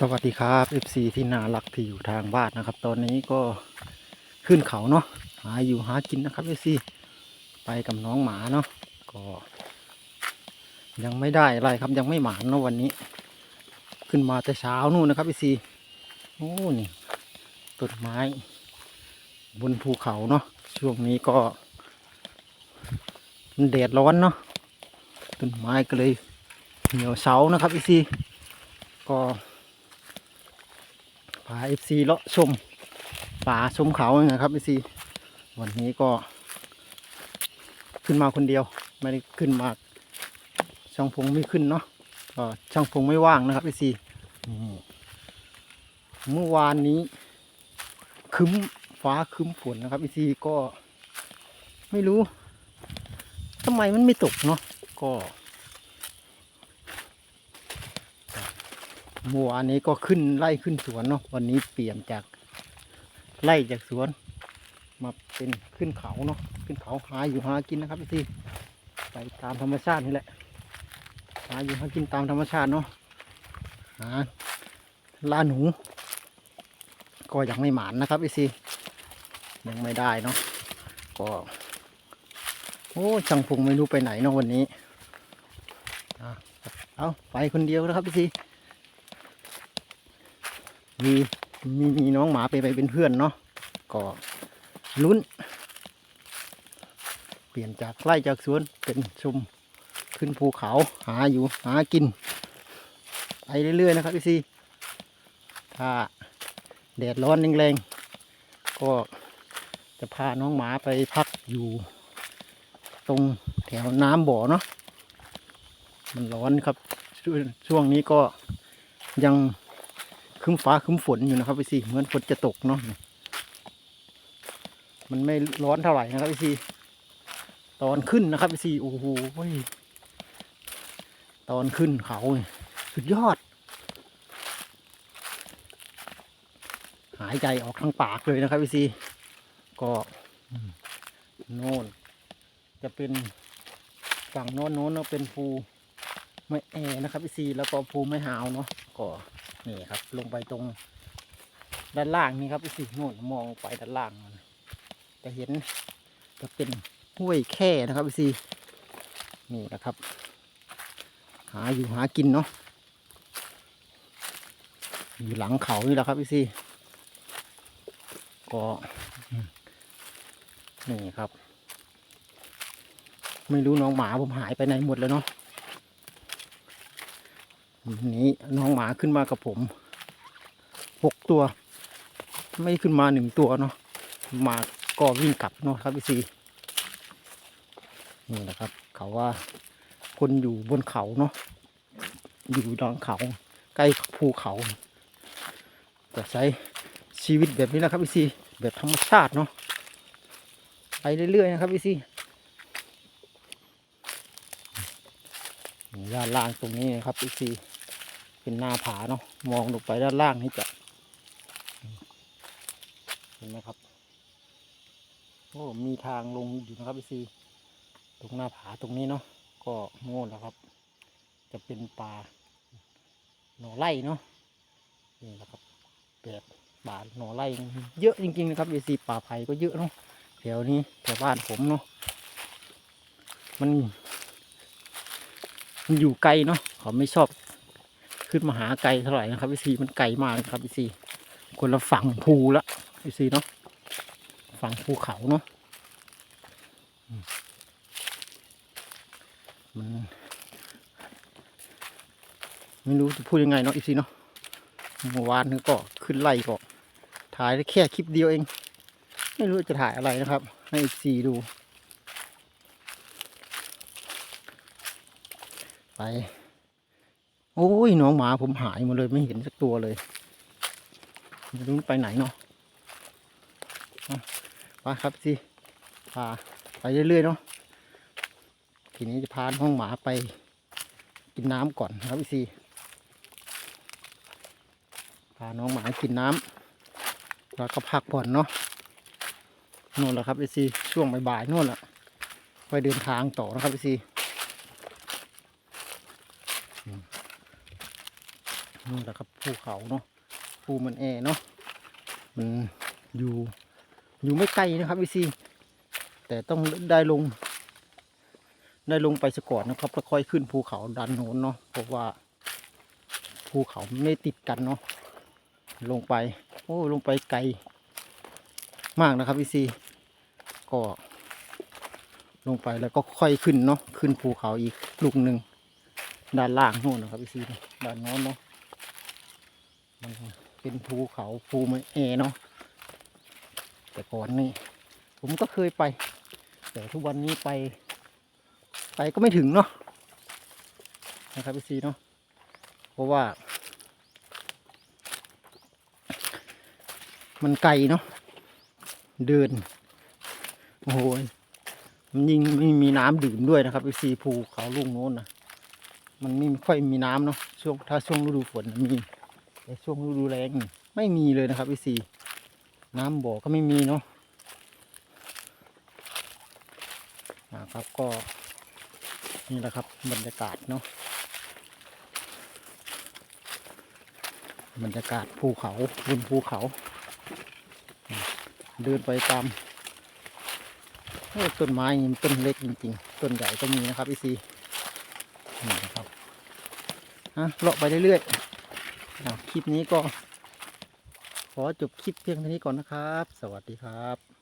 สวัสดีครับ FC ที่น่ารักที่อยู่ทางบ้านนะครับ ตอนนี้ก็ขึ้นเขาเนาะหาอยู่หากินนะครับ FC ไปกับน้องหมาเนาะก็ ยังไม่ได้อะไรครับยังไม่หมานเนาะวันนี้ ขึ้นมาแต่เช้านู่นนะครับ FC โอ้นี่ต้นไม้ บนภูเขาเนาะช่วงนี้ก็มันแดดร้อนเนาะต้นไม้ก็เลยเหี่ยวเสานะครับ FC ก็ พาเอฟซีเลาะชมป่าชมเขาไงครับเอฟซีวันนี้ก็ ขึ้นมาคนเดียว ไม่ได้ขึ้นมา ช่างพงไม่ขึ้นเนาะก็ช่างพงไม่ว่างนะครับเอฟซีเมื่อวานนี้คึ้มฟ้าคึ้มฝนนะครับเอฟซีก็ไม่รู้ทำไมมันไม่ตกเนาะก็ เมื่อวานนี้ก็ขึ้นไล่ขึ้นสวนเนาะวันนี้เปลี่ยนจากไล่จากสวน มาเป็นขึ้นเขาเนาะขึ้นเขาหาอยู่หากินนะครับพี่ไปตามธรรมชาตินี่แหละหาอยู่หากินตามธรรมชาติเนาะหาล่าหนู ก็ยังไม่หมานนะครับพี่ยังไม่ได้เนาะก็โอ้ช่างพงไม่รู้ไปไหนเนาะวันนี้เอาไปคนเดียวนะครับพี่ มีมีมีน้องหมาไปไปเป็นเพื่อนเนาะก็ลุ้น เปลี่ยนจากไร่จากสวนเป็นชุมขึ้นภูเขาหาอยู่หากิน ไปเรื่อยๆนะครับพี่ซีถ้าแดดร้อนแรงๆก็จะพาน้องหมาไปพักอยู่ ตรงแถวน้ำบ่อเนาะมันร้อนครับ ช่วงนี้ก็ยัง ครึ้มฟ้าคึ้มฝนอยู่นะครับพี่ซีเหมือนฝนจะตกเนาะมันไม่ร้อนเท่าไหร่นะครับพี่ซีตอนขึ้นนะครับพี่ซีโอ้โหตอนขึ้นเขาเนี่ยสุดยอด หายใจออกทางปากเลยนะครับพี่ซีก็โน่น จะเป็นฝั่งโน้นโน้นเนาะเป็นภูไม่แอนะครับพี่ซีแล้วก็ภูไม่หาวเนาะก็ นี่ครับ ลงไปตรง ด้านล่างนี่ครับพี่สิโน่นมองไปด้านล่างจะเห็นจะเป็นห้วยแค่นะครับพี่สินี่นะครับ หาอยู่หากินเนาะอยู่หลังเขานี่แหละครับพี่สิก็นี่ครับ ไม่รู้น้องหมาผมหายไปไหนหมดแล้วเนาะ นี้น้องหมาขึ้นมากับผมหกตัว ไม่ขึ้นมาหนึ่งตัวเนาะมาก็วิ่งกลับเนาะครับพี่ซีนี่นะครับ เขาว่าคนอยู่บนเขาเนาะอยู่ดอนเขาใกล้ภูเขาก็ใช้ชีวิตแบบนี้แหละครับพี่ซีแบบธรรมชาติเนาะไปเรื่อยๆนะครับพี่ซีด้านล่างตรงนี้นะครับพี่ซี เป็นหน้าผาเนาะมองลงไปด้านล่างนี่จะเห็นไหมครับโอ้มีทางลงอยู่นะครับพี่ซีตรงหน้าผาตรงนี้เนาะก็โง่แล้วครับ จะเป็นป่าหน่อไร่เนาะนี่แหละครับแบบป่าหน่อไร่เยอะจริงๆนะครับพี่ซีป่าไผ่ก็เยอะเนาะแถวนี้แถวบ้านผมเนาะมันมันอยู่ไกลเนาะเขาไม่ชอบ ขึ้นมาหาไกลเท่าไหร่นะครับพี่ซีมันไกลมากนะครับพี่ซีคนละฝั่งภูละพี่ซีเนาะฝั่งภูเขาเนาะมันไม่รู้จะพูดยังไงเนาะอีซีเนาะเมื่อวานนี้ก็ขึ้นไล่ก็ถ่ายได้แค่คลิปเดียวเอง ไม่รู้จะถ่ายอะไรนะครับ ให้อีซีดู ไป โอ้ยน้องหมาผมหายหมดเลยไม่เห็นสักตัวเลยไม่รู้ไปไหนเนาะไปครับสิพาไปเรื่อยๆเนาะทีนี้จะพาน้องหมาไปกินน้ำก่อนนะครับพี่ซีพาน้องหมากินน้ำแล้วก็พักผ่อนเนาะนู่นแหละครับพี่ซีช่วงบ่ายๆนู่นแหละไปเดินทางต่อนะครับพี่ซี นู่นแหละครับภูเขาเนาะภูมันแอเนาะมันอยู่อยู่ไม่ไกลนะครับวิซีแต่ต้องได้ลง ได้ลงไปสะก่อนนะครับแล้วค่อยขึ้นภูเขาดันโน้นเนาะเพราะว่าภูเขาไม่ติดกันเนาะลงไป โอ้ลงไปไกล มากนะครับวิซีก็ลงไปแล้วก็ค่อยขึ้นเนาะขึ้นภูเขาอีกลูกหนึ่งด้านล่างโน่นนะครับวิซีด้านโน้นเนาะ มันเป็นภูเขาภูมันแอเนาะแต่ก่อนนี่ผมก็เคยไป แต่ทุกวันนี้ไป ไปก็ไม่ถึงเนาะนะครับวิซีเนาะเพราะว่า มันไกลเนาะเดินโอ้โหมันยิ่งไม่มีน้ำดื่มด้วยนะครับวิซีภูเขาลูกโน้นนะมันไม่ค่อยมีน้ำเนาะช่วงถ้าช่วงฤดูฝนมี แต่ช่วงฤดูแล้งไม่มีเลยนะครับวิซีน้ำบ่อก็ไม่มีเนาะนะครับก็นี่แหละครับบรรยากาศเนาะบรรยากาศภูเขาบนภูเขา เดินไปตามต้นไม้นี่มันต้นเล็กจริงๆ ต้นใหญ่ก็มีนะครับพี่ซีนี่นะครับฮะเลาะไปเรื่อยๆ คลิปนี้ก็ ขอจบคลิปเพียงเท่านี้ก่อนนะครับ สวัสดีครับ